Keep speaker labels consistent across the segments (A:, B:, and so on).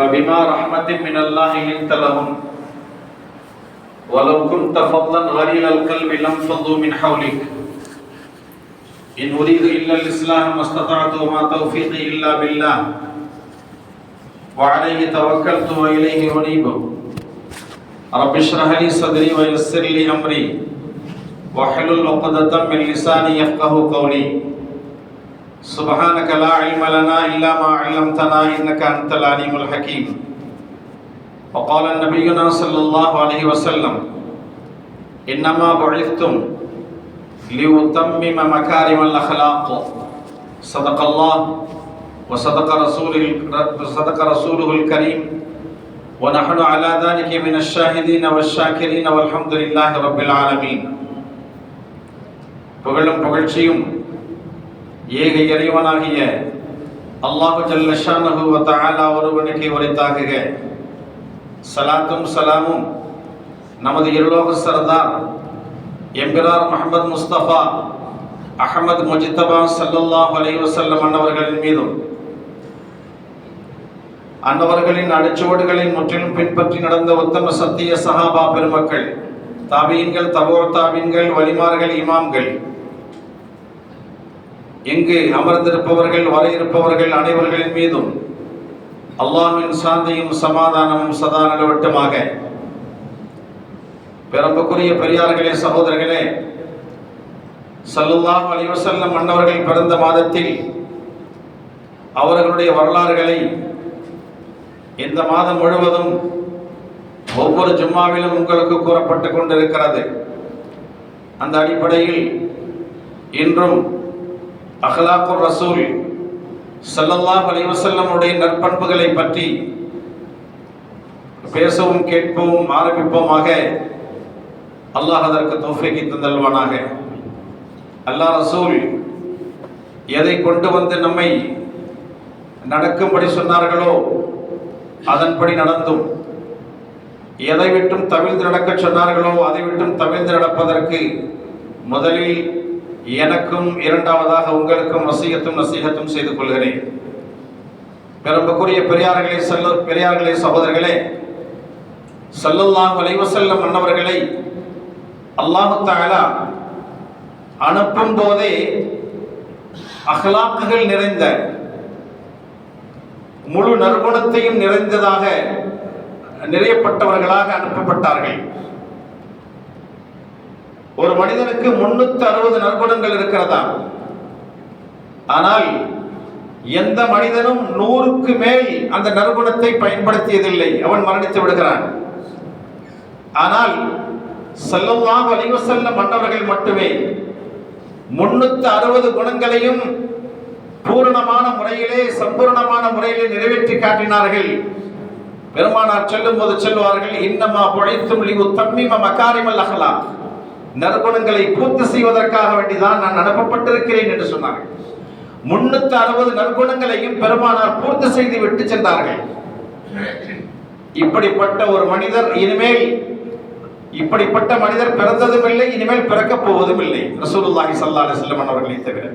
A: فبما رحمة من الله لنت لهم. ولو كنت فضلا غليظ القلب لانفضوا من حولك. إن أريد إلا الإصلاح ما استطعت وما توفيقي إلا بالله. وعليه توكلت وإليه أنيب. رب اشرح لي صدري ويسر لي أمري. واحلل عقدة من لساني يفقه قولي. سبحانك لا علم لنا إلا ما علمتنا إنك أنت العليم الحكيم وقال نبينا صلى الله عليه وسلم إنما بعثتم لأتمم مكارم الأخلاق صدق الله وصدق رسوله صدق رسوله الكريم ونحن على ذلك من الشاهدين والشاكرين والحمد لله رب العالمين புகழும் புகழ்ச்சியும் ஏக இறைவனாகிய அல்லாஹு ஜல்லஷானஹு வ தஆலா ஒருவனுக்கு உரைத்தாகுக. சலாத்தும் சலாமும் நமது இருலோக சர்தார் எம்பிரார் முகமது முஸ்தபா அஹமது முஜித்தபா சல்லுல்லாஹ் அலைஹி வஸல்லம் அன்னவர்களின் மீதும் அன்னவர்களின் அடிச்சுவடுகளை முற்றிலும் பின்பற்றி நடந்த உத்தம சத்திய சஹாபா பெருமக்கள் தாபீன்கள் தபோ தாபீன்கள் வலிமார்கள் இமாம்கள் இங்கு அமர்ந்திருப்பவர்கள் வர இருப்பவர்கள் அனைவர்களின் மீதும் அல்லாஹின் சாந்தியும் சமாதானமும் சதா நிலவட்டமாக. பிறப்புக்குரிய பெரியார்களே சகோதரர்களே சல்லுல்லாஹ் அலிவசல்லம் மன்னவர்கள் பிறந்த மாதத்தில் அவர்களுடைய வரலாறுகளை இந்த மாதம் முழுவதும் ஒவ்வொரு ஜும்மாவிலும் உங்களுக்கு கூறப்பட்டு கொண்டிருக்கிறது. அந்த அடிப்படையில் இன்றும் அஹ்லாக்குர் ரசூல் சல்லல்லாஹ் அலைவசல்லமுடைய நற்பண்புகளை பற்றி பேசவும் கேட்பவும் ஆரம்பிப்போமாக அல்லாஹ் அதற்கு தோஃபிக்கு தந்தல்வானாக அல்லாஹ் ரசூல் எதை கொண்டு வந்து நம்மை நடக்கும்படி சொன்னார்களோ அதன்படி நடந்தும். எதை விட்டும் தவிழ்ந்து நடக்க சொன்னார்களோ அதை விட்டும் தவிழ்ந்து நடப்பதற்கு முதலில் எனக்கும் இரண்டாவதாக உங்களுக்கும் வசியத்தும் நசீகத்தும் செய்து கொள்கிறேன். பெரும்புக்குரிய பெரியார்களே செல்ல பெரியார்களே சகோதரர்களே வலைவு செல்லும் மன்னவர்களை அல்லாஹு தாலா அனுப்பும் போதே அஹ்லாக்குகள் நிறைந்த முழு நற்குணத்தையும் நிறைந்ததாக நிறையப்பட்டவர்களாக அனுப்பப்பட்டார்கள். ஒரு மனிதனுக்கு முன்னூத்தி அறுபது நற்குணங்கள் இருக்கிறதா? ஆனால் எந்த மனிதனும் நூறுக்கு மேல் அந்த நற்குணத்தை பயன்படுத்தியதில்லை. அவன் மரணித்து விடுகிறான். ஆனால் செல்லல்லாம் வலிவசல்ல மன்னவர்கள் மட்டுமே முன்னூத்தி அறுபது குணங்களையும் பூரணமான முறையிலே சம்பூர்ணமான முறையிலே நிறைவேற்றி காட்டினார்கள். பெருமானார் செல்லும் போது செல்வார்கள் இன்னமா பொழைத்தும் லிவு தம்மிம மக்காரிமல் அகலா நறுமணங்களை பூர்த்தி செய்வதற்காக வேண்டிதான் நான் அனுப்பப்பட்டிருக்கிறேன் என்று சொன்னார்கள். முன்னூத்தி அறுபது நற்குணங்களையும் பெருமானார் பூர்த்தி செய்து விட்டு சென்றார்கள். இப்படிப்பட்ட ஒரு மனிதர் இனிமேல் இப்படிப்பட்ட மனிதர் பிறந்ததும் இல்லை இனிமேல் பிறக்கப் போவதும் இல்லை ரசூலுல்லாஹி ஸல்லல்லாஹு அலைஹி அவர்களை தவிர.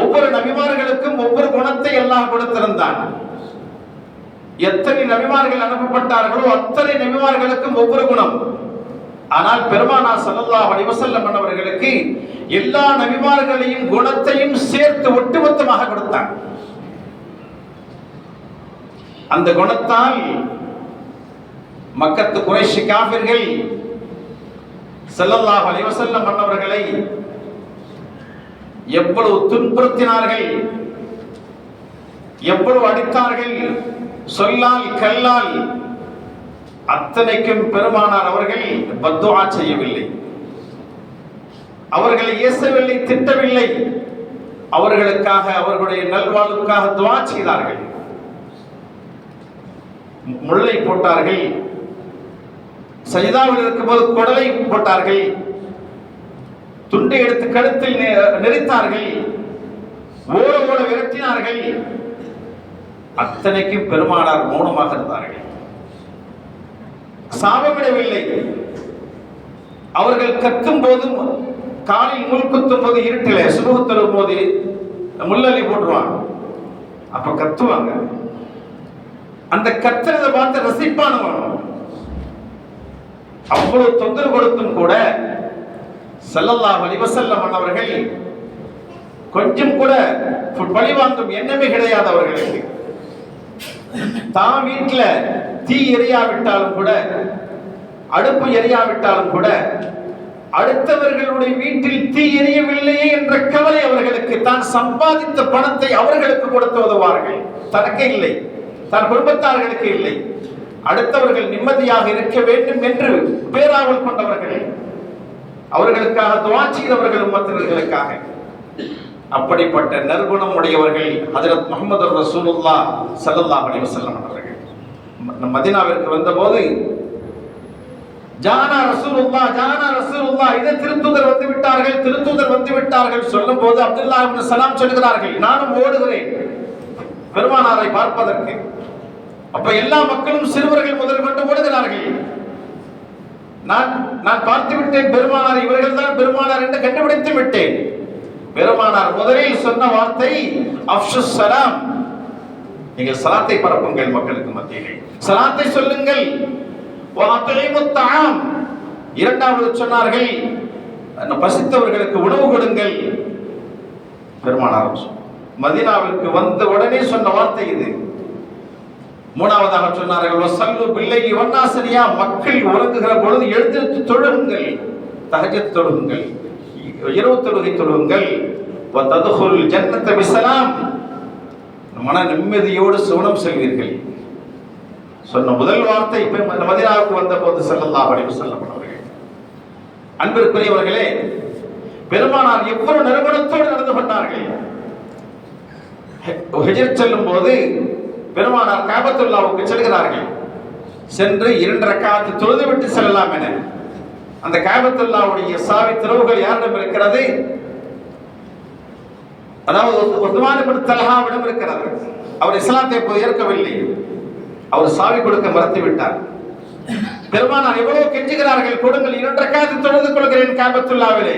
A: ஒவ்வொரு நபிமார்களுக்கும் ஒவ்வொரு குணத்தை எல்லாம் கொடுத்திருந்தான். எத்தனை நபிமார்கள் அனுப்பப்பட்டார்களோ அத்தனை நபிமார்களுக்கும் ஒவ்வொரு குணம். ஆனால் பெருமானா ஸல்லல்லாஹு அலைஹி வஸல்லம் அவர்களுக்கு எல்லா நபிமார்களையும் குணத்தையும் சேர்த்து ஒட்டுமொத்தமாக கொடுத்தான். அந்த குணத்தால் மக்கத்து குறைஷி காபிர்கள் செல்லல்லாஹ் அலைஹி பண்ணவர்களை மன்னவர்களை எவ்வளவு துன்புறுத்தினார்கள் எவ்வளவு அடித்தார்கள் சொல்லால் கல்லால் அத்தனைக்கும் பெருமானார் அவர்கள் பத்துவா செய்யவில்லை. அவர்களை ஏசவில்லை திட்டவில்லை. அவர்களுக்காக அவர்களுடைய நல்வாழ்வுக்காக துவா செய்தார்கள். முல்லை போட்டார்கள். சஜிதாவில் இருக்கும்போது குடலை போட்டார்கள். துண்டை எடுத்து கழுத்தில் நெ- நெரித்தார்கள். ஓட ஓட விரட்டினார்கள். அத்தனைக்கும் பெருமானார் மௌனமாக இருந்தார்கள். சாபமிடவில்லை அவர்கள் கத்தும் போதும் காலில் முள் குத்தும் போது இருட்டில சுபகு தரும் போது முள்ளலி போட்டுருவாங்க. அப்ப கத்துவாங்க. அந்த கத்துறத பார்த்து ரசிப்பானவன். அவ்வளவு தொந்தரவு கொடுத்தும் கூட செல்லல்லா வலிவசல்லம் அவர்கள் கொஞ்சம் கூட பழி வாங்கும் எண்ணமே கிடையாது அவர்களுக்கு. தான் வீட்டில் தீ எரியாவிட்டாலும் கூட அடுப்பு எரியாவிட்டாலும் கூட அடுத்தவர்களுடைய வீட்டில் தீ எரியவில்லையே என்ற கவலை அவர்களுக்கு தான் சம்பாதித்த பணத்தை அவர்களுக்கு கொடுத்து உதவார்கள் தனக்கே இல்லை. தன் குடும்பத்தார்களுக்கு இல்லை. அடுத்தவர்கள் நிம்மதியாக இருக்க வேண்டும் என்று பேராவல் கொண்டவர்கள் அவர்களுக்காக துவா மற்றவர்களுக்காக அப்படிப்பட்ட நற்குணம் உடையவர்கள் ஹஜரத் முகமது ரசூலுல்லா ஸல்லல்லாஹு அலைஹி வஸல்லம் அவர்கள். ம- மதீனாவிற்கு வந்தபோது ஜானா ரசூலுல்லா ஜானா ரசூலுல்லா இதை திருத்தூதர் வந்து விட்டார்கள் திருத்துதர் வந்து விட்டார்கள் சொல்லும்போது அப்துல்லா இப்னு சலாம் சொல்கிறார்கள் நானும் ஓடுகிறேன். பெருமானாரை பார்ப்பதற்கு. அப்ப எல்லா மக்களும் சிறுவர்கள் முதல் கொண்டு ஓடுகிறார்கள். நான் நான் பார்த்து விட்டேன் பெருமானார் இவர்கள் தான் பெருமானார் என்று கண்டுபிடித்து விட்டேன். பெருமானார் முதலில் சொன்ன வார்த்தை அப்சுஸ் சலாம். நீங்கள் சலாத்தை பரப்புங்கள் மக்களுக்கு மத்தியிலே. சலாத்தை சொல்லுங்கள். வஅத்இமுத் இரண்டாவது சொன்னார்கள் அந்த பசித்தவர்களுக்கு உணவு கொடுங்கள். பெருமானார் மதினாவிற்கு வந்த உடனே சொன்ன வார்த்தை இது. மூணாவதாக சொன்னார்கள் வசல்லு பிள்ளை வண்ணாசனியா மக்கள் உறங்குகிற பொழுது எழுந்திருத்து தொழுங்கள் தகஜத் தொழுங்கள். இரவு தொழுகை தொழுவுங்கள் வததுகுல் ஜன்னத்தை விசலாம் மன நிம்மதியோடு சுவனம் செல்வீர்கள். சொன்ன முதல் வார்த்தை இப்ப இந்த வந்த போது செல்லலாம் அப்படி சொல்லப்பட்டவர்கள் அன்பிற்குரியவர்களே பெருமானார் எவ்வளவு நிறுவனத்தோடு நடந்து கொண்டார்கள். ஹிஜ்ரத் செல்லும் போது பெருமானார் காபத்துல்லாவுக்கு செல்கிறார்கள். சென்று இரண்டு ரக்காத்து தொழுது விட்டு செல்லலாம் என. அந்த காபத்துல்லாவுடைய சாவி திறவுகள் யாரிடம் இருக்கிறது? அதாவது உஸ்மான் இப்னு தல்ஹாவிடம் இருக்கிறது. அவர் இஸ்லாத்தை இப்போது ஏற்கவில்லை. அவர் சாவி கொடுக்க மறுத்து விட்டார் பெருமானார் எவ்வளவு கெஞ்சுகிறார்கள்? கொடுங்கள் இரண்டு ரக்காத்து தொழுது கொள்கிறேன் காபத்துல்லாவிலே.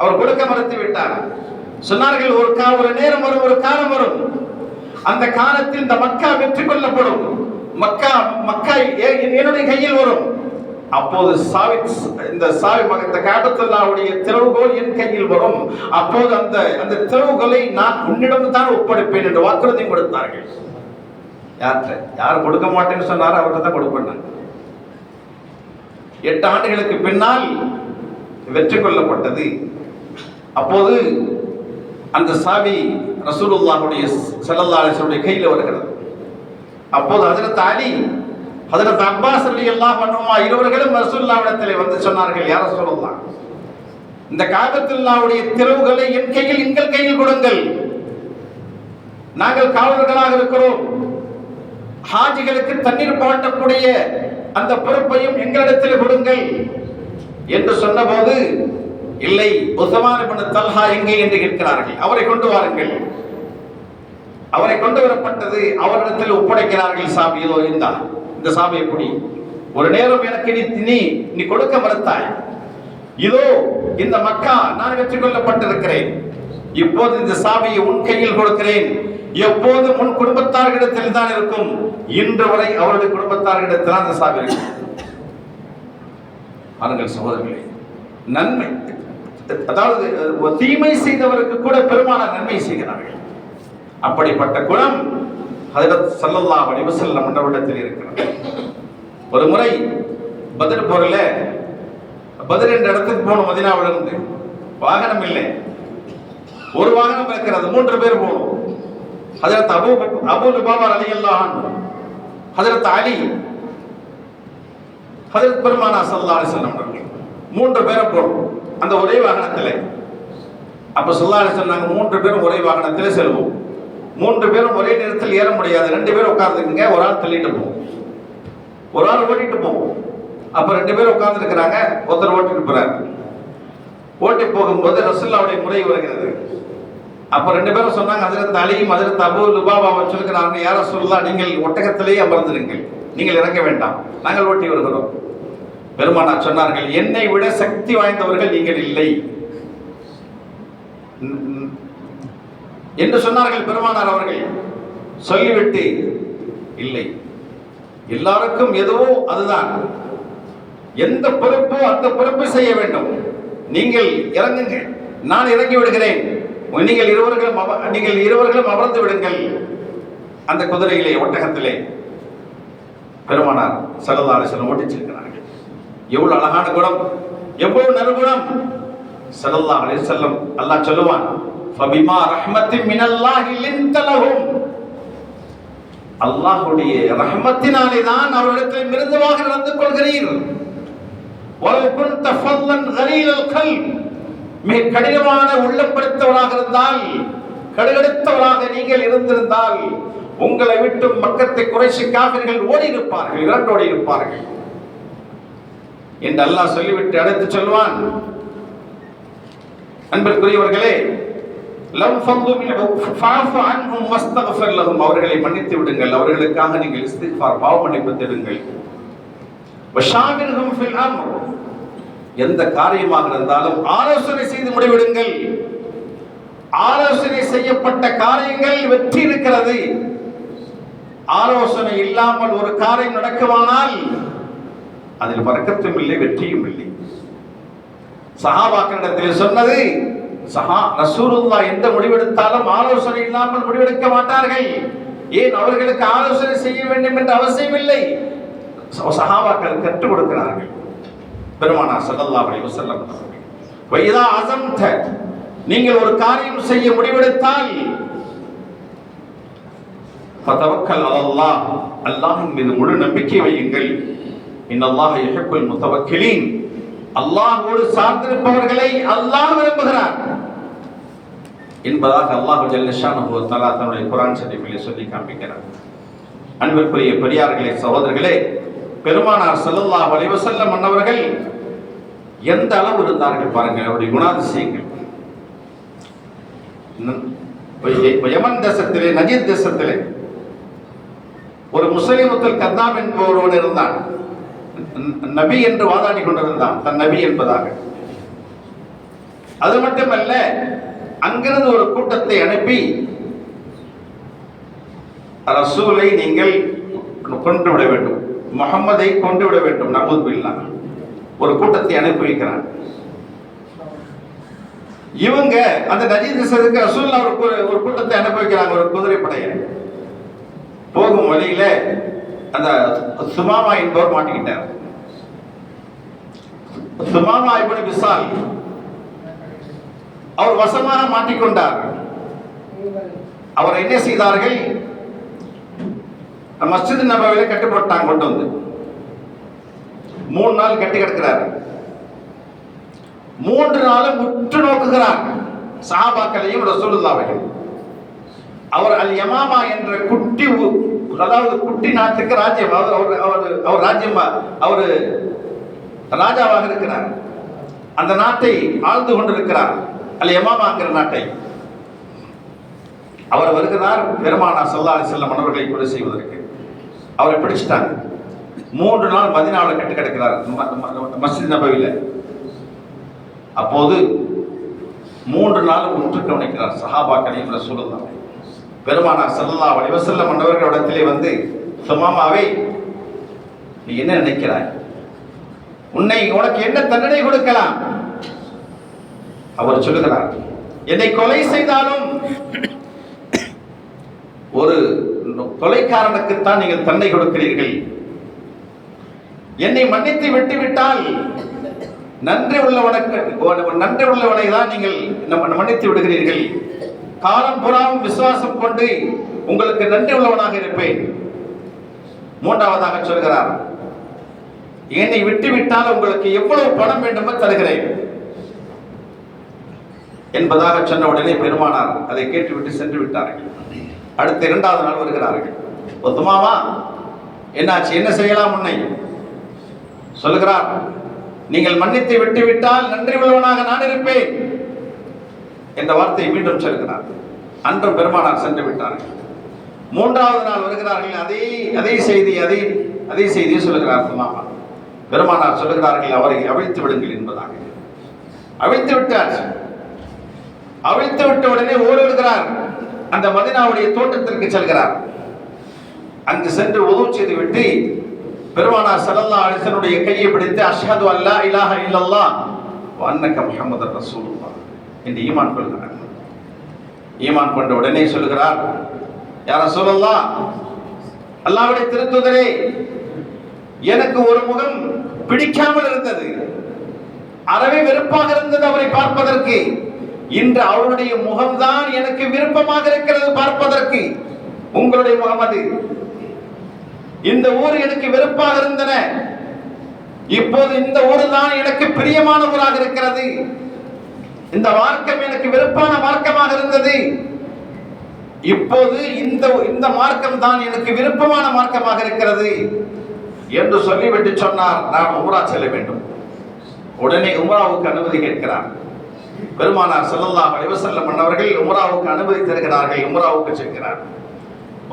A: அவர் கொடுக்க மறுத்து விட்டார் சொன்னார்கள் ஒரு கா ஒரு நேரம் வரும் ஒரு காலம் வரும். அந்த காலத்தில் இந்த மக்கா வெற்றி கொள்ளப்படும் மக்கா மக்கா என்னுடைய கையில் வரும். அப்போது சாவி இந்த சாவி இந்த காட்டத்தல்லாவுடைய திறவுகோல் என் கையில் வரும். அப்போது அந்த அந்த திறவுகளை நான் உன்னிடம் தான் ஒப்படைப்பேன் என்று வாக்குறுதி கொடுத்தார்கள். யார்கிட்ட? யார் கொடுக்க மாட்டேன்னு சொன்னாரோ அவர்கிட்ட தான் கொடுப்பேன் எட்டு ஆண்டுகளுக்கு பின்னால் வெற்றி கொள்ளப்பட்டது. அப்போது அந்த சாவி ரசூலுல்லாஹுடைய ஸல்லல்லாஹு கையில் வருகிறது. அப்போது ஹஜரத் அலி ஹஜரத் அப்பாஸ் எல்லாம் அன்ஹுமா இருவர்களும் ரசூலுல்லாஹ்விடத்தில் வந்து சொன்னார்கள் யார சொல்லலாம் இந்த காபத்துல்லாவுடைய திறவுகளை என் கையில் எங்கள் கையில் கொடுங்கள். நாங்கள் காவலர்களாக இருக்கிறோம். ஹாஜிகளுக்கு தண்ணீர் பாட்டக்கூடிய அந்த பொறுப்பையும் எங்களிடத்தில் கொடுங்கள் என்று சொன்னபோது இல்லை உசமான தல்ஹா எங்கே? என்று கேட்கிறார்கள். அவரை கொண்டு வாருங்கள். அவரை கொண்டு வரப்பட்டது அவரிடத்தில் ஒப்படைக்கிறார்கள் சாமி இதோ இந்த சாமியை புடி ஒரு நேரம் எனக்கு நீ நீ நீ கொடுக்க மறுத்தாய். இதோ இந்த மக்கா நான் வெற்றி கொள்ளப்பட்டிருக்கிறேன். இப்போது இந்த சாவியை உன் கையில் கொடுக்கிறேன். எப்போது உன் குடும்பத்தார்களிடத்தில் தான் இருக்கும். இன்று வரை அவருடைய குடும்பத்தார்களிடத்தில் அந்த சாவி இருக்கும் பாருங்கள் சகோதரர்களே நன்மை. அதாவது தீமை செய்தவருக்கு கூட பெருமான நன்மை செய்கிறார்கள். அப்படிப்பட்ட குணம் ஹதரத் சல்லல்லா அலைஹி மண்டபத்தில் இருக்கிறது ஒரு முறை பதில் போரில் பதில் என்ற இடத்துக்கு போகணும் மதினாவிலிருந்து வாகனம் இல்லை. ஒரு வாகனம் இருக்கிறது மூன்று பேர் போகணும் ஹதரத் அபு அபு லுபாபர் அலி அன்ஹு ஹதரத் அலி ஹதரத் பெருமானா சல்லா அலைஹி அவர்கள் மூன்று பேரை போகணும் அந்த ஒரே வாகனத்தில். அப்ப ஸல்லல்லாஹு சொன்னாங்க மூன்று பேரும் ஒரே வாகனத்தில் செல்வோம். மூன்று பேரும் ஒரே நேரத்தில் ஏற முடியாது. ரெண்டு பேரும் உட்கார்ந்துக்குங்க. ஒரு ஆள் தள்ளிட்டு போவோம் ஒரு ஆள் ஓட்டிட்டு போவோம் அப்ப ரெண்டு பேரும் உட்கார்ந்து இருக்கிறாங்க ஒருத்தர் ஓட்டிட்டு போறாரு. ஓட்டி போகும்போது ரசுல்லாவுடைய முறை வருகிறது. அப்ப ரெண்டு பேரும் சொன்னாங்க அதில் அலியும் ஹஜரத் தபு லுபாபா வச்சிருக்கிறாங்க யார சொல்லலாம் நீங்கள் ஒட்டகத்திலேயே அமர்ந்திருங்கள். நீங்கள் இறங்க வேண்டாம். நாங்கள் ஓட்டி வருகிறோம். பெருமானார் சொன்னார்கள் என்னை விட சக்தி வாய்ந்தவர்கள் நீங்கள் இல்லை. ம். என்று சொன்னார்கள் பெருமானார் அவர்கள். சொல்லிவிட்டு இல்லை. எல்லாருக்கும் எதுவோ அதுதான். எந்த பொறுப்போ அந்த பொறுப்பு செய்ய வேண்டும். நீங்கள் இறங்குங்க நான் இறங்கி விடுகிறேன். நீங்கள் இருவர்களும் நீங்கள் இருவர்களும் அமர்ந்து விடுங்கள். அந்த குதிரையிலே ஒட்டகத்திலே. பெருமானார் சரதாரசன் ஓட்டிச்சிருக்கிறார்கள் எவ்வளவு அழகான குணம். எவ்வளவு நறுகுணம். சல்லல்லாஹு அலைஹி வஸல்லம் அல்லாஹ் சொல்லுவான் ஃபபிமா ரஹ்மத்தி மினல்லாஹி லின்த லஹும் அல்லாஹ்வுடைய ரஹ்மத்தினாலே தான் அவரிடத்தில் மிருதுவாக நடந்து கொள்கிறீர். வலவ் குன்த ஃபல்லன் கலீலல் கல்ப். மிக கடினமான உள்ளம் படைத்தவராக இருந்தால் கடுகடுத்தவராக நீங்கள் இருந்திருந்தால் உங்களை விட்டு மக்கத்தை குறைசி காவிர்கள் ஓடி இருப்பார்கள் இரண்டோடி இருப்பார்கள் என்று அல்லாஹ் சொல்லிவிட்டு அடுத்து சொல்வான். அன்பிற்குரியவர்களே அவர்களை மன்னித்து விடுங்கள். அவர்களுக்காக நீங்கள் இஸ்திக்ஃபார் பாவ மன்னிப்பு தேடுங்கள். எந்த காரியமாக இருந்தாலும் ஆலோசனை செய்து முடிவிடுங்கள். ஆலோசனை செய்யப்பட்ட காரியங்கள் வெற்றி இருக்கிறது. ஆலோசனை இல்லாமல் ஒரு காரியம் நடக்குமானால் அதில் வர்க்கத்தும் இல்லை வெற்றியும் இல்லை. சஹாபாக்களிடத்தில் சொன்னது சஹா ரசூலுல்லா எந்த முடிவெடுத்தாலும் ஆலோசனை இல்லாமல் முடிவெடுக்க மாட்டார்கள். ஏன் அவர்களுக்கு ஆலோசனை செய்ய வேண்டும் என்ற அவசியம் இல்லை ச- சஹாபாக்கள் கற்றுக் கொடுக்கிறார்கள். பெருமானா சல்லல்லா அலி வசல்லம் வைதா அசம்த நீங்கள் ஒரு காரியம் செய்ய முடிவெடுத்தால் பதவக்கல் அல்லாஹ் அல்லாஹின் மீது முழு நம்பிக்கை வையுங்கள். இன்னல்லாஹ யுஹிப்புல் முத்தவக்கிலீன். அல்லாஹோடு சார்ந்திருப்பவர்களை அல்லாஹ் விரும்புகிறார். என்பதாக அல்லாஹ் ஜல்ல ஷானஹு தன்னுடைய குரான் ஷரீஃபிலே சொல்லி காண்பிக்கிறார். அன்பிற்குரிய பெரியார்களே சகோதரர்களே பெருமானார் ஸல்லல்லாஹு அலைஹி செல்ல மன்னவர்கள் எந்த அளவு இருந்தார்கள் பாருங்கள் அவருடைய குணாதிசயங்கள். யமன் தேசத்திலே நஜீத் தேசத்திலே ஒரு முஸ்லிமுத்தல் கத்தாம் என்பவரோடு இருந்தான். நபி என்று வாதாடி கொண்டிருந்தான். தன் நபி என்பதாக. அது மட்டுமல்ல அங்கிருந்து ஒரு கூட்டத்தை அனுப்பி ரசூலை நீங்கள் கொண்டு விட வேண்டும். முகம்மதை கொண்டு விட வேண்டும். நபூத் பில்லா ஒரு கூட்டத்தை அனுப்பி வைக்கிறான். இவங்க அந்த நஜீத் தேசத்துக்கு ரசூல்லா ஒரு ஒரு கூட்டத்தை அனுப்பி வைக்கிறாங்க ஒரு குதிரை படையை போகும் வழியில அந்த சுமாமா என்பவர் மாட்டிக்கிட்டார். சுமாமா இப்படி விசால் அவர் வசமாக மாட்டிக்கொண்டார். அவர் என்ன செய்தார்கள்? மஸ்ஜித் நபவில கட்டுப்பட்டாங்க கொண்டு வந்து. மூணு நாள் கட்டி கிடக்கிறார். மூன்று நாளும் உற்று நோக்குகிறார். சஹாபாக்களையும் ரசூலுல்லாவையும். அவர் அல் யமாமா என்ற குட்டி அதாவது குட்டி நாட்டுக்கு ராஜ்யம். அவர் அவர் அவர் அவர் ராஜ்யமா அவர் ராஜாவாக இருக்கிறார். அந்த நாட்டை ஆழ்ந்து கொண்டிருக்கிறார். அல்ல எமாமாங்கிற நாட்டை. அவர் வருகிறார் பெருமானா ஸல்லல்லாஹு செல்ல மன்னர்களை கொலை செய்வதற்கு. அவரை பிடிச்சிட்டாங்க. மூன்று நாள் மதினாவில் கட்டு கிடக்கிறார். மஸ்ஜித் நபவியில் அப்போது மூன்று நாள் ஒன்று கவனிக்கிறார் சஹாபாக்களையும் தான் பெருமானார் செல்லா வடிவசல்ல வஸல்லம் வந்து சுமாமாவே நீ என்ன நினைக்கிறாய்? உன்னை உனக்கு என்ன தண்டனை கொடுக்கலாம்? அவர் சொல்லுகிறார் என்னை கொலை செய்தாலும் ஒரு கொலைக்காரனுக்குத்தான் நீங்கள் தண்டனை கொடுக்கிறீர்கள். என்னை மன்னித்து விட்டுவிட்டால் நன்றி உள்ளவனுக்கு நன்றி உள்ளவனை தான் நீங்கள் நம்ம மன்னித்து விடுகிறீர்கள். காலம் புறாவும் விசுவாசம் கொண்டு உங்களுக்கு நன்றி உள்ளவனாக இருப்பேன். மூன்றாவதாக சொல்கிறார் என்னை விட்டு விட்டால் உங்களுக்கு எவ்வளவு பணம் வேண்டுமோ தருகிறேன். என்பதாக சொன்ன உடனே பெருமானார் அதை கேட்டுவிட்டு சென்று விட்டார்கள். அடுத்த இரண்டாவது நாள் வருகிறார்கள். ஒத்துமாமா என்னாச்சு? என்ன செய்யலாம் உன்னை? சொல்லுகிறார் நீங்கள் மன்னித்து விட்டுவிட்டால் நன்றி உள்ளவனாக நான் இருப்பேன். என்ற வார்த்தையை மீண்டும் சொல்கிறார்கள் அன்றும் பெருமானார் சென்று விட்டார்கள் மூன்றாவது நாள் வருகிறார்கள். அதே அதே செய்தி அதே அதே செய்தியை சொல்லுகிறார் மாமா பெருமானார் சொல்லுகிறார்கள் அவரை அவிழ்த்து விடுங்கள் என்பதாக. அவிழ்த்து விட்டார். அவிழ்த்து விட்ட உடனே ஓடுகிறார். அந்த மதினாவுடைய தோட்டத்திற்கு செல்கிறார். அங்கு சென்று உதவு செய்து விட்டு பெருமானார் ஸல்லல்லாஹு அலைஹி கையை பிடித்து அஷ்ஹது அல்லா இலாஹ இல்லல்லா வ முகமது ரசூலுல்லாஹ் என்று ஈமான் கொள்கிறார். ஈமான் கொண்ட உடனே சொல்கிறார் யார சொல்லலாம் அல்லாவுடைய திருத்துதரே எனக்கு ஒரு முகம் பிடிக்காமல் இருந்தது. அறவே வெறுப்பாக இருந்தது அவரை பார்ப்பதற்கு. இன்று அவருடைய முகம்தான் எனக்கு விருப்பமாக இருக்கிறது பார்ப்பதற்கு. உங்களுடைய முகம் அது. இந்த ஊர் எனக்கு வெறுப்பாக இருந்தன. இப்போது இந்த ஊர் தான் எனக்கு பிரியமான ஊராக இருக்கிறது. இந்த மார்க்கம் எனக்கு வெறுப்பான மார்க்கமாக இருந்தது. இப்போது இந்த இந்த மார்க்கம் தான் எனக்கு விருப்பமான மார்க்கமாக இருக்கிறது. என்று சொல்லிவிட்டு சொன்னார் நான் உம்ரா செல்ல வேண்டும். உடனே உம்ராவுக்கு அனுமதி கேட்கிறார். பெருமானார் செல்லல்லா அலைஹி வஸல்லம் அவர்கள் உம்ராவுக்கு அனுமதி தருகிறார்கள் உம்ராவுக்கு செல்கிறார்.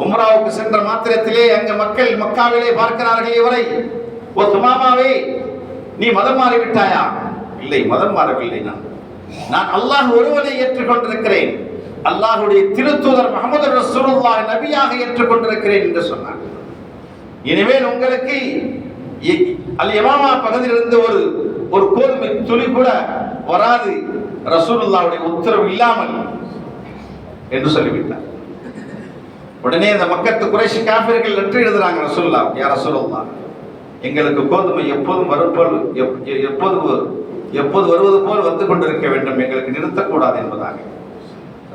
A: உம்ராவுக்கு சென்ற மாத்திரத்திலே அங்க மக்கள் மக்காவிலே பார்க்கிறார்கள் இவரை ஓ துமாமாவே நீ மதம் மாறிவிட்டாயா? இல்லை மதம் மாறவில்லை நான். நான் அல்லாஹ் ஒருவனை ஏற்றுக்கொண்டிருக்கிறேன். அல்லாஹுடைய திருத்தூதர் முகமது ரசூலுல்லாஹ் நபியாக ஏற்றுக்கொண்டிருக்கிறேன் என்று சொன்னார். இனிமேல் உங்களுக்கு அல் இமாமா பகுதியிலிருந்து ஒரு ஒரு கோதுமை துளி கூட வராது. ரசூலுல்லாவுடைய உத்தரவு இல்லாமல் என்று சொல்லிவிட்டார். உடனே இந்த மக்கத்து குறைஷி காப்பீர்கள் லெட்டர் எழுதுறாங்க ரசூல்லா யார் ரசூலுல்லா எங்களுக்கு கோதுமை எப்போதும் வரும் போல் எப்போதும் எப்போது வருவது போல் வந்து கொண்டிருக்க வேண்டும். எங்களுக்கு நிறுத்தக்கூடாது என்பதாக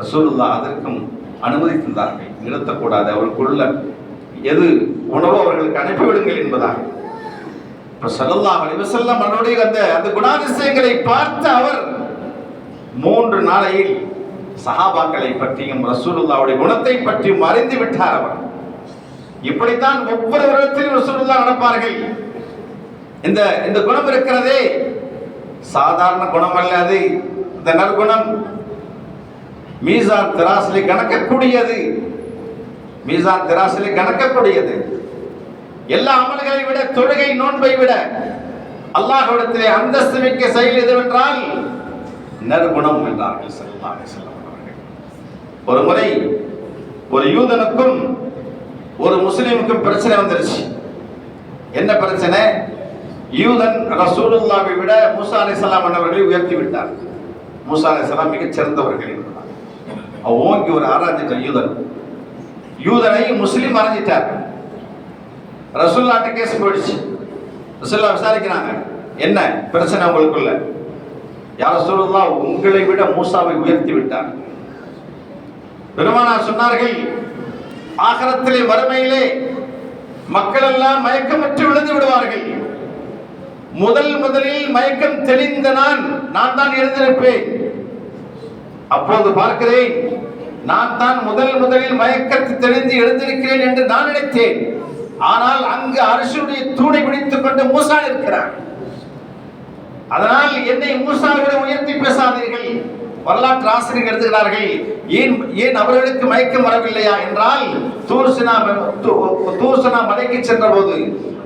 A: ரசூலுல்லா அதற்கும் அனுமதி தந்தார்கள். நிறுத்தக்கூடாது. அவர்களுக்குள்ள எது உணவோ அவர்களுக்கு அனுப்பிவிடுங்கள் என்பதாக. இப்ப ஸல்லல்லாஹு அலைஹி அவருடைய அந்த அந்த குணாதிசயங்களை பார்த்த அவர் மூன்று நாளையில் சஹாபாக்களை பற்றியும் ரசூலுல்லாவுடைய குணத்தை பற்றியும் அறிந்து விட்டார் அவர். இப்படித்தான் ஒவ்வொரு வருடத்திலும் ரசூலுல்லா நடப்பார்கள். இந்த இந்த குணம் இருக்கிறதே. சாதாரண குணம் அல்ல அது. இந்த நற்குணம் மீசான் திராசிலே கணக்கக்கூடியது. மீசான் திராசிலே கணக்கக்கூடியது. எல்லா அமல்களை விட தொழுகை நோன்பை விட அல்லாஹிடத்திலே அந்தஸ்து மிக்க செயல் எதுவென்றால் நற்குணம் என்றார்கள் ஸல்லல்லாஹு ஒரு முறை ஒரு யூதனுக்கும் ஒரு முஸ்லீமுக்கும் பிரச்சனை வந்துருச்சு. என்ன பிரச்சனை? யூதன் ரசூலுல்லாவை விட மூசா அலைஹிஸ்ஸலாம் அவர்களை உயர்த்தி விட்டார். மூசா அலைஹிஸ்ஸலாம் மிகச் சிறந்தவர்கள் என்பதால் ஓங்கி ஒரு ஆராய்ச்சிட்டார் யூதன். யூதனை முஸ்லீம் அரைஞ்சிட்டார் ரசூல்லாட்ட கேஸ் போயிடுச்சு. ரசூல்லா விசாரிக்கிறாங்க என்ன? பிரச்சனை உங்களுக்குள்ள? யார் சொல்லுதா உங்களை விட மூசாவை உயர்த்தி விட்டார். பெருமானார் சொன்னார்கள் ஆகரத்திலே வறுமையிலே மக்கள் எல்லாம் மயக்கமற்று விழுந்து விடுவார்கள். முதல் முதலில் மயக்கம் தெளிந்த நான் நான் தான் எழுந்திருப்பேன். அப்போது பார்க்கிறேன் நான் தான் முதல் முதலில் மயக்கத்தை தெளிந்து எழுந்திருக்கிறேன் என்று நான் நினைத்தேன். ஆனால் அங்கு அரசுடைய தூணை பிடித்துக் கொண்டு மூசா இருக்கிறார் அதனால் என்னை மூசாவிட உயர்த்தி பேசாதீர்கள். வரலாற்று ஆசிரியர் எழுதுகிறார்கள் ஏன் ஏன் அவர்களுக்கு மயக்கம் வரவில்லையா? என்றால் தூர்சனா தூர்சனா மலைக்கு சென்ற போது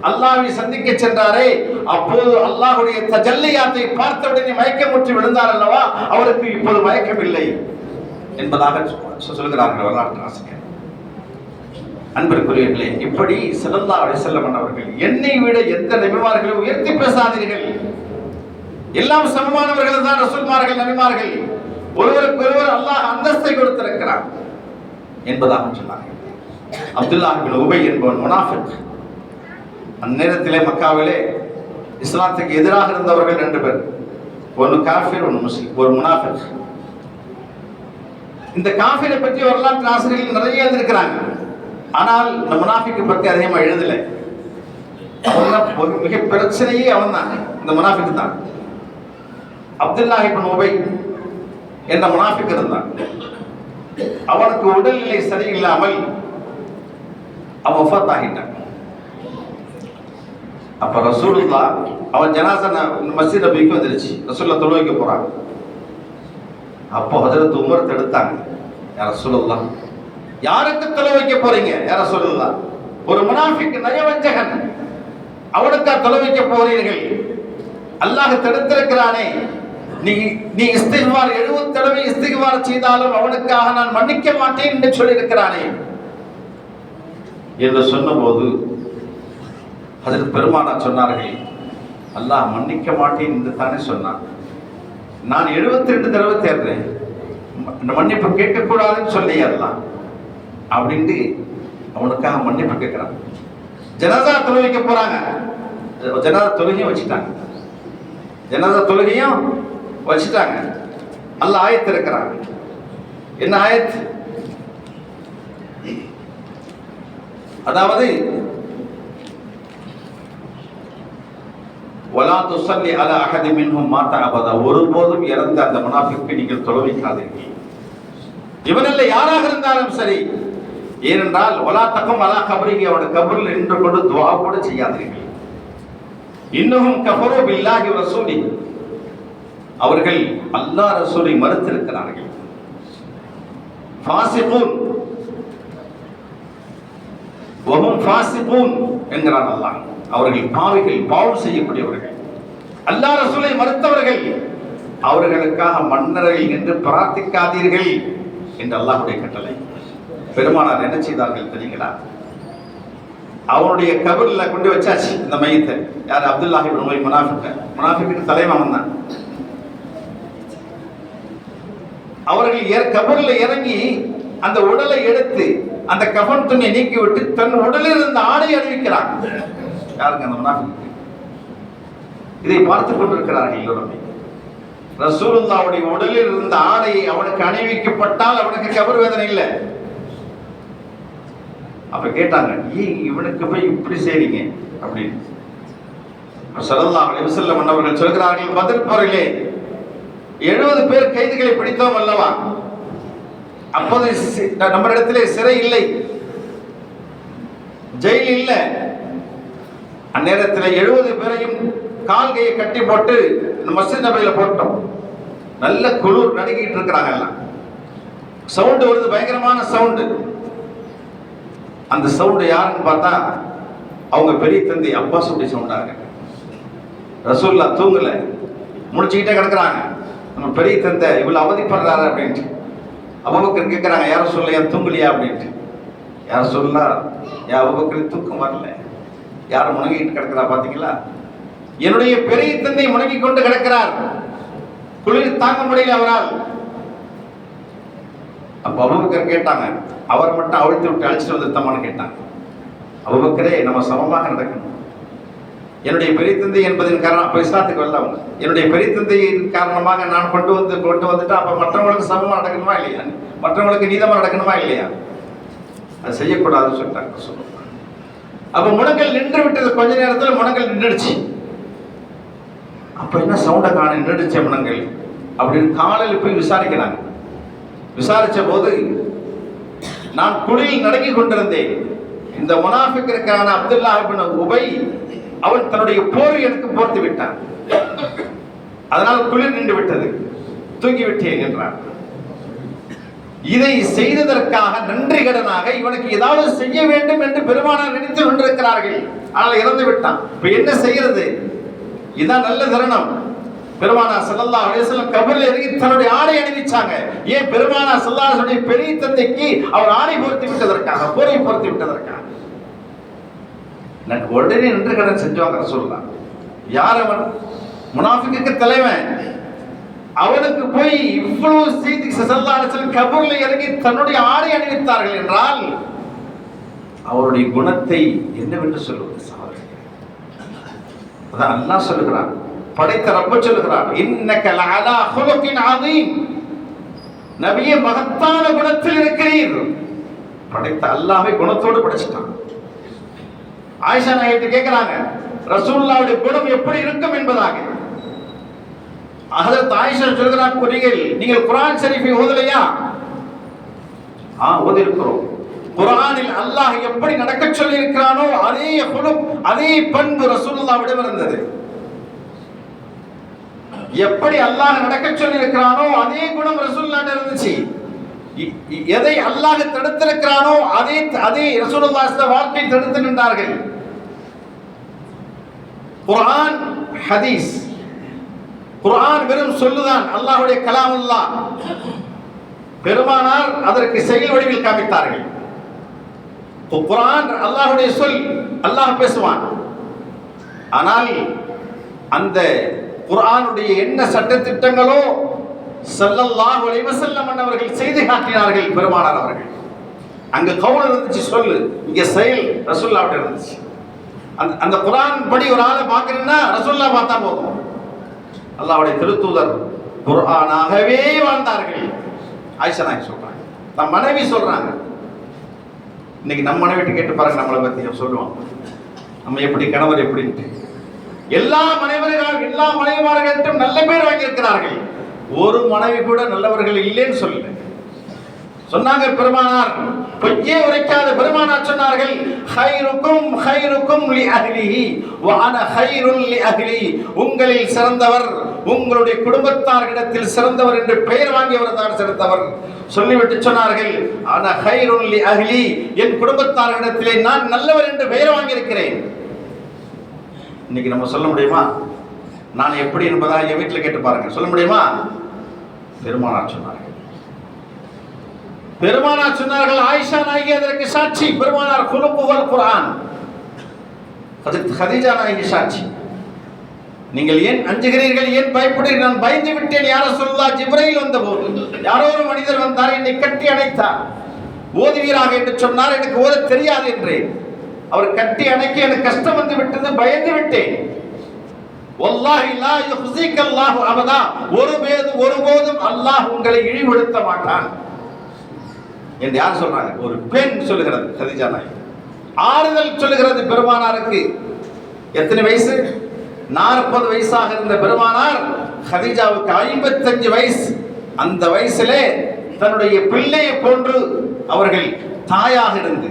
A: அல்லாஹ்வை சந்திக்க சென்றாரே. அப்போது அல்லாஹ்வுடைய தஜல்லியாத்தை பார்த்தவுடனே முற்றி விழுந்தார் அல்லவா? அவருக்கு இப்போது மயக்கம் இல்லை என்பதாக சொ- சொல்கிறார்கள் வரலாற்று ஆசிரியர். அன்பிற்குரியவர்களே இப்படி ஸல்லல்லாஹு செல்லமன் அவர்கள் என்னை விட எந்த நபிமார்களை உயர்த்தி பேசாதீர்கள். எல்லாம் சமமானவர்கள் தான் ரசூல்மார்கள் நபிமார்கள். ஒருவருக்கு ஒருவர் அல்லாஹ் அந்தஸ்தை கொடுத்திருக்கிறார் என்பதாக சொன்னார்கள். அப்துல்லாபில் உபை என்பவன் முனாஃபிக். அந்நேரத்திலே மக்காவிலே இஸ்லாத்துக்கு எதிராக இருந்தவர்கள் ரெண்டு பேர். ஒன்று காஃபிர் ஒன்று முஸ்லிம் ஒரு முனாஃபிர் இந்த காஃபிரை பற்றி வரலாற்று ஆசிரியர்கள் நிறைய எழுந்திருக்கிறாங்க ஆனால் இந்த முனாஃபிக்கை பற்றி அதிகமாக எழுதலை. அவன் ஒரு மிக பிரச்சனையே அவன் தான் இந்த முனாஃபிக்கு தான். அப்துல்லா இப்னு உபை என்ற முனாஃபிக் இருந்தான். அவனுக்கு உடல்நிலை சரியில்லாமல் அவன் ஒஃபத் ஆகிட்டான். அப்ப ரசூலுல்லா அவன் ஜனாசன மசீத போய்க்கு வந்துருச்சு. ரசூல்லா தொழு வைக்க போறாங்க அப்போ ஹஜரத் உமர் தடுத்தாங்க. யார ரசூலுல்லா யாருக்கு தொலை வைக்க போறீங்க? யார ரசூலுல்லா ஒரு முனாஃபிக் நயவஞ்சகன். அவனுக்கா தொலை வைக்க போறீர்கள்? அல்லாஹ் தடுத்திருக்கிறானே. நீ நீ இஸ்திக்பார் எழுபது தடவை இஸ்திக்பார் செய்தாலும் அவனுக்காக நான் மன்னிக்க மாட்டேன் என்று சொல்லியிருக்கிறானே. என்று சொன்னபோது அதற்கு பெருமானா சொன்னார்கள் அல்லாஹ் மன்னிக்க மாட்டேன் என்று தானே சொன்னான். நான் எழுபத்தி ரெண்டு தடவை தேர்றேன் மன்னிப்பு கேட்கக்கூடாதுன்னு சொல்லி அல்லாம் அப்படின்ட்டு அவனுக்காக மன்னிப்பு கேட்கிறான். ஜனதா தொழுவிக்க போறாங்க. ஜனதா தொழுகையும் வச்சுட்டாங்க. ஜனதா தொழுகையும் வச்சுட்டாங்க. அல்ல ஆயத்து இருக்கிறாங்க என்ன ஆயத்து? அதாவது வலா துசல்லி அல அகதி மின்ஹும் மாத்தா அபதா ஒருபோதும் இறந்த அந்த முனாஃபிக்கு நீங்கள் தொலைவிக்காதீர்கள். இவனல்ல யாராக இருந்தாலும் சரி ஏனென்றால் ஒலா தக்கம் அலா கபரிக்கு அவனோட கபரில் நின்று கொண்டு துவா கூட செய்யாதீர்கள். இன்னமும் கபரோ பில்லாகி ரசூலி. அவர்கள் அல்லாஹ் ரசூலை மறுத்திருக்கிறார்கள். ஃபாசிபூன் வகும் ஃபாசிபூன் என்கிறான் அல்லாஹ். அவர்கள் பாவிகள் பாவம் செய்யக்கூடியவர்கள். அல்லா ரசூலை மறுத்தவர்கள் அவர்களுக்காக மன்னர்கள் நின்று பிரார்த்திக்காதீர்கள் என்று அல்லாஹுடைய கட்டளை. பெருமானார் என்ன செய்தார்கள் தெரியுங்களா? அவருடைய கபரில் கொண்டு வச்சாச்சு இந்த மையத்தை. யார்? அப்துல்லாஹி நோய் முனாஃபிக்க முனாஃபிக்கு தலைவன் தான் அவர்கள் ஏற கபரில் இறங்கி அந்த உடலை எடுத்து அந்த கபன் துணியை நீக்கிவிட்டு தன் உடலில் இருந்த ஆடை அணிவிக்கிறார் யாருங்க அந்த முனாஃபிக்கு இதை பார்த்து கொண்டிருக்கிறார்கள் எல்லோருமே ரசூலுல்லாவுடைய உடலில் இருந்த ஆடை அவனுக்கு அணிவிக்கப்பட்டால் அவனுக்கு கபர் வேதனை இல்லை. அப்ப கேட்டாங்க ஏன் இவனுக்கு போய் இப்படி செய்றீங்க? அப்படின்னு. சல்லல்லாஹு அலிவசல்ல மன்னவர்கள் அவர்கள் சொல்கிறார்கள் பதில் எழுபது பேர் கைதிகளை பிடித்தோம் அல்லவா? அப்போது நம்ம இடத்திலே சிறை இல்லை. ஜெயில் இல்லை. அந்நேரத்தில் எழுபது பேரையும் கால்கையை கட்டி போட்டு மஸ்ஜித் நபையில போட்டோம். நல்ல குளிர் நடுங்கிட்டு இருக்கிறாங்க எல்லாம். சவுண்டு வருது பயங்கரமான சவுண்டு அந்த சவுண்டு யாருன்னு பார்த்தா அவங்க பெரிய தந்தை அப்பாசுடைய சவுண்டாங்க ரசூல்லா தூங்கல. முடிச்சுக்கிட்டே கிடக்குறாங்க. நம்ம பெரிய தந்தை இவ்வளோ அவதிப்படுறாரு அப்படின்ட்டு. அபுபக்கர் கேட்குறாங்க யாரும் சொல்ல ஏன் தூங்கலையா? அப்படின்ட்டு. யாரும் சொல்லா ஏன் அபுபக்கர் தூக்கம் வரல? யார் முணங்கிட்டு கிடக்குறா பாத்தீங்களா? என்னுடைய பெரிய தந்தை முணங்கிக் கொண்டு கிடக்கிறார். குளிர் தாங்க முடியல அவரால். அப்ப அபுபக்கர் கேட்டாங்க அவர் மட்டும் அவிழ்த்து விட்டு அழைச்சிட்டு வந்துருத்தமான்னு கேட்டாங்க. அபுபக்கரே நம்ம சமமாக நடக்கணும். என்னுடைய பெரிய தந்தை என்பதன் காரணம் அப்ப இஸ்லாத்துக்கு வரல அவங்க. என்னுடைய பெரிய தந்தையின் காரணமாக நான் கொண்டு வந்து கொண்டு வந்துட்டு அப்ப மற்றவங்களுக்கு சமமா நடக்கணுமா இல்லையா? மற்றவங்களுக்கு நீதமா நடக்கணுமா இல்லையா? அது செய்யக்கூடாதுன்னு சொல்லிட்டாங்க சொல்லுவாங்க அப்ப முனங்கள் நின்று விட்டது கொஞ்ச நேரத்துல முனங்கள் நின்றுடுச்சு அப்ப என்ன சவுண்ட காண நின்றுடுச்ச முனங்கள் அப்படின்னு காலையில் போய் விசாரிக்கிறாங்க. விசாரிச்ச போது நான் குழியில் நடக்கி கொண்டிருந்தேன். இந்த முனாஃபிக்கிற்கான அப்துல்லா இப்னு உபை அவன் தன்னுடைய போர் எனக்கு போர்த்து விட்டான். அதனால் குளிர் நின்று விட்டது. தூங்கி விட்டேன் என்றான். இதை செய்ததற்காக நன்றி கடனாக இவனுக்கு ஏதாவது செய்ய வேண்டும் என்று பெருமானார் நினைத்து கொண்டிருக்கிறார்கள். ஆனால் இறந்து விட்டான். இப்ப என்ன செய்யறது? இதான் நல்ல தருணம். பெருமானா செல்லல்லா அலைஹி கபரில் இறங்கி தன்னுடைய ஆடை அணிவிச்சாங்க. ஏன் பெருமானா செல்லாசனுடைய பெரிய தந்தைக்கு அவர் ஆடை பொருத்தி விட்டதற்காக போரை பொருத்தி விட்டதற்காக. எனக்கு உடனே நின்று கடன் செஞ்சுவாங்க சொல்லலாம் யார் அவன்? முனாஃபிக்கு தலைவன். அவனுக்கு போய் இவ்வளவு செய்தி சல்லாசல் கபூர்ல இறங்கி தன்னுடைய ஆடை அணிவித்தார்கள் என்றால் அவருடைய குணத்தை என்னவென்று சொல்லுவது சகோதரர்களே? அதான் அல்லாஹ் சொல்லுகிறான். படைத்த ரப்ப சொல்லுகிறான். இன்னக லஅலா குலுகின் அதீம் நபியே மகத்தான குணத்தில் இருக்கிறீர். படைத்த அல்லாமே குணத்தோடு படைச்சிட்டான். ஆயிஷா நாயிட்டு கேட்கிறாங்க ரசூல்லாவுடைய குணம் எப்படி இருக்கும் என்பதாக. ஹதரத் தாய்சர் சொல்கிறார் நீங்கள் நீங்கள் குரான் ஷரீஃபை ஓதலையா? ஆ ஓதிருக்கிறோம். குரானில் அல்லாஹ் எப்படி நடக்க சொல்லி இருக்கிறானோ அதே குணம் அதே பண்பு ரசூலுல்லாவிடம் இருந்தது. எப்படி அல்லாஹ் நடக்க சொல்லி இருக்கிறானோ அதே குணம் ரசூலுல்லாஹ்ட்ட இருந்துச்சு. இ- எதை அல்லாஹ் தடுத்திருக்கிறானோ அதே அதே ரசூலுல்லாஹ் வாழ்க்கை தடுத்து நின்றார்கள். குரான் ஹதீஸ் குரான் வெறும் சொல்லுதான். அல்லாஹ்வுடைய கலாமுல்லா. பெருமானார் அதற்கு செயல் வடிவில் காமித்தார்கள் குரான் அல்லாஹுடைய சொல் அல்லாஹ் பேசுவான். ஆனால் அந்த குரானுடைய என்ன சட்டத்திட்டங்களோ ஸல்லல்லாஹு அலைஹி வஸல்லம் அவர்கள் செய்து காட்டினார்கள் பெருமானார் அவர்கள். அங்க கவுல் இருந்துச்சு சொல்லு. இங்க செயல் ரசுல்லாவிட்ட இருந்துச்சு. அந்த அந்த குரான் படி ஒரு ஆளை பார்க்கணும்னா ரசுல்லா பார்த்தா போதும். அல்லாவுடைய திருத்தூதர் குர்ஆனாகவே வாழ்ந்தார்கள். ஆயிஷா நாயகி சொல்றாங்க. தம் மனைவி சொல்றாங்க. இன்னைக்கு நம்ம மனைவிட்டு கேட்டு பாருங்க நம்மளை பத்தி சொல்லுவோம் நம்ம எப்படி கணவர் எப்படின்ட்டு. எல்லா மனைவர்கள் எல்லா மனைவிமார்களிடம் நல்ல பேர் வாங்கியிருக்கிறார்கள். ஒரு மனைவி கூட நல்லவர்கள் இல்லைன்னு சொல்லல. சொன்னாங்க பெருமானார். பொய்யே உரைக்காத பெருமானார் சொன்னார்கள் ஹைருக்கும் ஹைருக்கும் லி அஹ்லிஹி வான அன ஹைருல் லி அஹ்லி. உங்களில் சிறந்தவர் உங்களுடைய குடும்பத்தார்களிடத்தில் சிறந்தவர் என்று பெயர் வாங்கியவர் தான் சிறந்தவர். சொல்லிவிட்டு சொன்னார்கள் அன ஹைருல் லி அஹ்லி என் குடும்பத்தார்களிடத்திலே நான் நல்லவர் என்று பெயர் வாங்கியிருக்கிறேன். இன்னைக்கு நம்ம சொல்ல முடியுமா? நான் எப்படி என்பதாக என் வீட்டில் கேட்டு பாருங்க சொல்ல முடியுமா? பெருமானார் சொன்னார்கள். பெருமானார் சொன்னார்கள் ஆயிஷா நாயகி அதற்கு சாட்சி. பெருமானார் குலுப்புகள் குரான் அது ஹதீஜா நாயகி சாட்சி. நீங்கள் ஏன் அஞ்சுகிறீர்கள்? ஏன் பயப்படுகிறீர்கள்? நான் பயந்து விட்டேன். யார சொல்லா ஜிப்ரையில் வந்தபோது யாரோ ஒரு மனிதர் வந்தார் என்னை கட்டி அணைத்தார். ஓதுவீராக என்று சொன்னார் எனக்கு ஓத தெரியாது என்றேன். அவர் கட்டி அணைக்க எனக்கு கஷ்டம் வந்து விட்டது பயந்து விட்டேன். வல்லாஹி லா அல்லாஹ் அபதா. ஒருபோதும் ஒருபோதும் அல்லாஹ் உங்களை இழிவுபடுத்த மாட்டான். என்று யார் சொல்றாங்க ஒரு பெண் சொல்லுகிறது கதிஜா நாயகி. ஆறுதல் சொல்லுகிறது பெருமானாருக்கு. எத்தனை வயசு? நாற்பது வயசாக இருந்த பெருமானார் ஹதிஜாவுக்கு ஐம்பத்தஞ்சு வயசு. அந்த வயசிலே தன்னுடைய பிள்ளையை போன்று அவர்கள் தாயாக இருந்து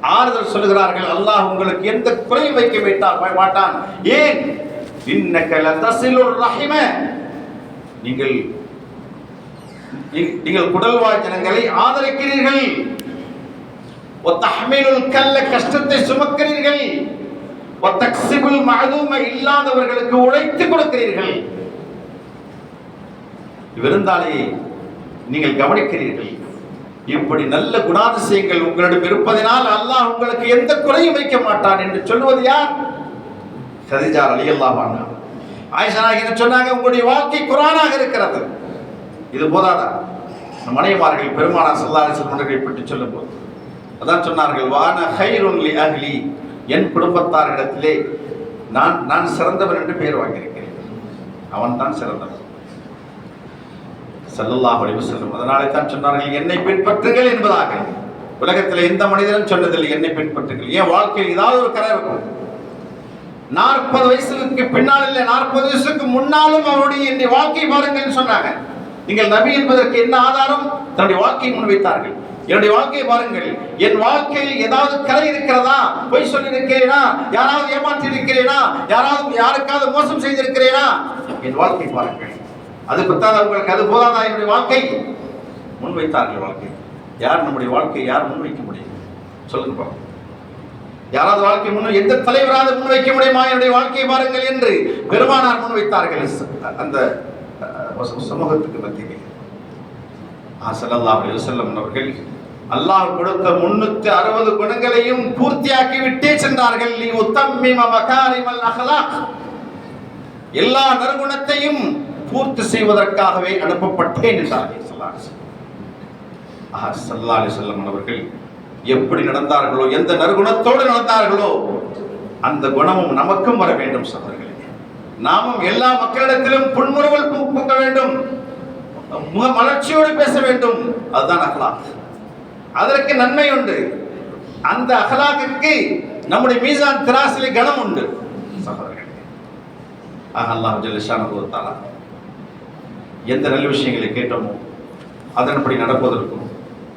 A: ஆறுதல் சொல்லுகிறார்கள் அல்லாஹ் உங்களுக்கு எந்த குறையும் வைக்க வைத்தார் மாட்டான். ஏன்? இன்னக்கல தசிலுர் ரஹிம. நீங்கள் நீங்கள் குடல்வாழ் ஜனங்களை ஆதரிக்கிறீர்கள். ஒத்தஹ்மீலுல் கல்ல கஷ்டத்தை சுமக்கிறீர்கள். ஒத்தக்சிபுல் மகதூமை இல்லாதவர்களுக்கு உழைத்து கொடுக்கிறீர்கள். விருந்தாளியை நீங்கள் கவனிக்கிறீர்கள். இப்படி நல்ல குணாதிசயங்கள் உங்களிடம் இருப்பதினால் அல்லாஹ் உங்களுக்கு எந்த குறையும் வைக்க மாட்டான் என்று சொல்லுவது யார்? கதிஜா அலி அல்லாஹ் ஆயிஷா சொன்னாங்க உங்களுடைய வாழ்க்கை குரானாக இருக்கிறது. இது போதாடா நம் மனைவிமார்கள் பெருமானார் சல்லாஹ் செல்வங்களை பற்றி சொல்லும்போது அதான் சொன்னார்கள் வான ஹைருன்லி அஹ்லி. என் குடும்பத்தாரிடத்திலே நான் நான் சிறந்தவன் என்று பெயர் வாங்கியிருக்கிறேன். அவன் தான் சிறந்தவன். ஸல்லல்லாஹு வடிவு செல்லும் அதனாலே தான் சொன்னார்கள் என்னை பின்பற்றுங்கள் என்பதாக. உலகத்தில் எந்த மனிதனும் சொன்னதில்லை என்னை பின்பற்றுங்கள். என் வாழ்க்கையில் ஏதாவது ஒரு கரை இருக்கும். நாற்பது வயசுக்கு பின்னால் இல்லை நாற்பது வயசுக்கு முன்னாலும் அவருடைய என்னுடைய வாழ்க்கை பாருங்கள்னு சொன்னாங்க. நீங்கள் நபி என்பதற்கு என்ன ஆதாரம்? தன்னுடைய வாழ்க்கையை முன்வைத்தார்கள். என்னுடைய வாழ்க்கையை பாருங்கள். என் வாழ்க்கையில் ஏதாவது கலை இருக்கிறதா? பொய் சொல்லி இருக்கிறேனா யாராவது ஏமாற்றி இருக்கிறேனா யாராவது யாருக்காவது மோசம் செய்திருக்கிறேனா? என் வாழ்க்கை பாருங்கள். அது பத்தாத? உங்களுக்கு அது போதாதா? என்னுடைய வாழ்க்கை? முன்வைத்தார்கள் வாழ்க்கை. யார் நம்முடைய வாழ்க்கையை யார் முன்வைக்க முடியும்? சொல்லுங்க பாருங்க யாராவது வாழ்க்கை முன் எந்த தலைவராவது முன்வைக்க முடியுமா? என்னுடைய வாழ்க்கையை பாருங்கள் என்று பெருமானார் முன்வைத்தார்கள். அந்த சமூகத்துக்கு மத்தியிலே. ஸல்லல்லாஹு அலைஹி அவர்கள் அல்லாஹ் கொடுத்த முன்னூத்தி அறுபது குணங்களையும் பூர்த்தியாக்கி விட்டே சென்றார்கள். நீ உத்தம்மிம மகாரிமல் எல்லா நறுகுணத்தையும் பூர்த்தி செய்வதற்காகவே அனுப்பப்பட்டேன் என்றார்கள் சல்லா அலி வஸல்லம். ஆஹா, அவர்கள் எப்படி நடந்தார்களோ எந்த நறுகுணத்தோடு நடந்தார்களோ அந்த குணமும் நமக்கும் வர வேண்டும் சகோதரர்களே. நாமும் எல்லா மக்களிடத்திலும் புன்முறுவல் பூக்க வேண்டும். முக மலர்ச்சியோடு பேச வேண்டும். அதுதான் அகலாக். அதற்கு நன்மை உண்டு. அந்த அகலாக்கு நம்முடைய மீசான் திராசிலே கணம் உண்டு. சகோதரர்களே ஆக அல்லாஹ் எந்த நல்ல விஷயங்களை கேட்டோமோ அதன்படி நடப்பதற்கும்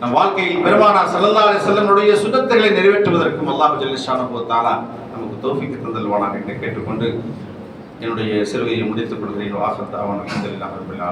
A: நம் வாழ்க்கையில் பெருமானா ஸல்லல்லாஹு அலைஹி சுதத்துகளை நிறைவேற்றுவதற்கும் அல்லாஹ் ஜல்லிஷான கொடுத்தாலா நமக்கு தோஃபிக்கு தந்தல்வானாக என்று கேட்டுக்கொண்டு என்னுடைய சிறுவையை முடித்துக் கொள்கிறேன். வாசல் தாவான் அலமதுல்லாஹ் ரபில்